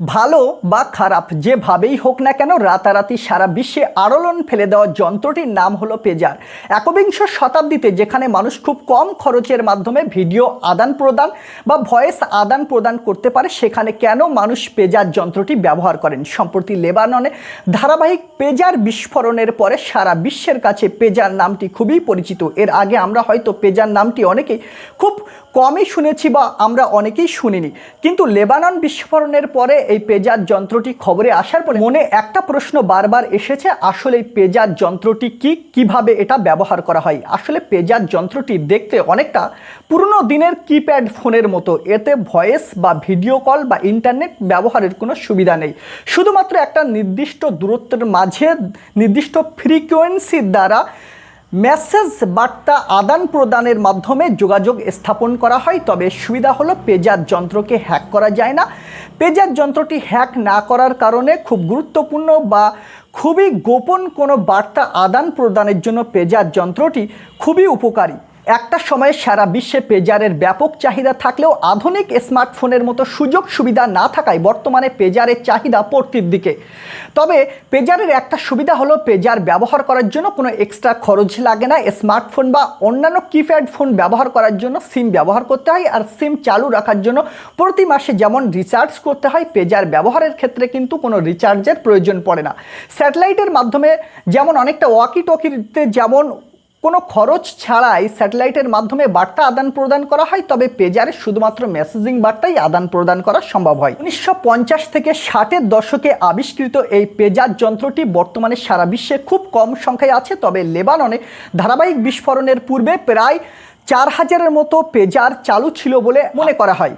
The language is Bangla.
ভালো বা খারাপ, যেভাবেই হোক না কেন, রাতারাতি সারা বিশ্বে আড়লন ফেলে দেওয়া যন্ত্রটির নাম হলো পেজার। একবিংশ শতাব্দীতে যেখানে মানুষ খুব কম খরচের মাধ্যমে ভিডিও আদান প্রদান বা ভয়েস আদান প্রদান করতে পারে, সেখানে কেন মানুষ পেজার যন্ত্রটি ব্যবহার করেন? সম্প্রতি লেবাননে ধারাবাহিক পেজার বিস্ফোরণের পরে সারা বিশ্বের কাছে পেজার নামটি খুবই পরিচিত। এর আগে আমরা হয়তো পেজার নামটি অনেকেই খুব কমই শুনেছি বা আমরা অনেকেই শুনিনি। কিন্তু লেবানন বিস্ফোরণের পরে এই পেজার যন্ত্রটি খবরে আসার পরে মনে একটা প্রশ্ন বারবার এসেছে, আসলে এই পেজার যন্ত্রটি কি? কীভাবে এটা ব্যবহার করা হয়? আসলে পেজার যন্ত্রটি দেখতে অনেকটা পুরনো দিনের কিপ্যাড ফোনের মতো। এতে ভয়েস বা ভিডিও কল বা ইন্টারনেট ব্যবহারের কোনো সুবিধা নেই। শুধুমাত্র একটা নির্দিষ্ট দূরত্বের মাঝে নির্দিষ্ট ফ্রিকোয়েন্সির দ্বারা মেসেজ বার্তা আদান প্রদানের মাধ্যমে যোগাযোগ স্থাপন করা হয়। তবে সুবিধা হলো পেজার যন্ত্রকে হ্যাক করা যায় না। পেজার যন্ত্রটি হ্যাক না করার কারণে খুব গুরুত্বপূর্ণ বা খুবই গোপন কোনো বার্তা আদান প্রদানের জন্য পেজার যন্ত্রটি খুবই উপকারী। একটা সময়ে সারা বিশ্বে পেজারের ব্যাপক চাহিদা থাকলেও আধুনিক স্মার্টফোনের মতো সুযোগ সুবিধা না থাকায় বর্তমানে পেজারের চাহিদা পড়তির দিকে। তবে পেজারের একটা সুবিধা হলো পেজার ব্যবহার করার জন্য কোনো এক্সট্রা খরচ লাগে না। স্মার্টফোন বা অন্যান্য কিপ্যাড ফোন ব্যবহার করার জন্য সিম ব্যবহার করতে হয় আর সিম চালু রাখার জন্য প্রতি মাসে যেমন রিচার্জ করতে হয়, পেজার ব্যবহারের ক্ষেত্রে কিন্তু কোনো রিচার্জের প্রয়োজন পড়ে না। স্যাটেলাইটের মাধ্যমে যেমন অনেকটা ওয়াকি টকিতে যেমন কোনো খরচ ছাড়াই স্যাটেলাইটের মাধ্যমে বার্তা আদান প্রদান করা হয়, তবে পেজারে শুধুমাত্র মেসেজিং বার্তাই আদান প্রদান করা সম্ভব হয়। উনিশশো পঞ্চাশ থেকে ষাটের দশকে আবিষ্কৃত এই পেজার যন্ত্রটি বর্তমানে সারা বিশ্বে খুব কম সংখ্যায় আছে, তবে লেবাননে ধারাবাহিক বিস্ফোরণের পূর্বে প্রায় চার হাজারের মতো পেজার চালু ছিল বলে মনে করা হয়।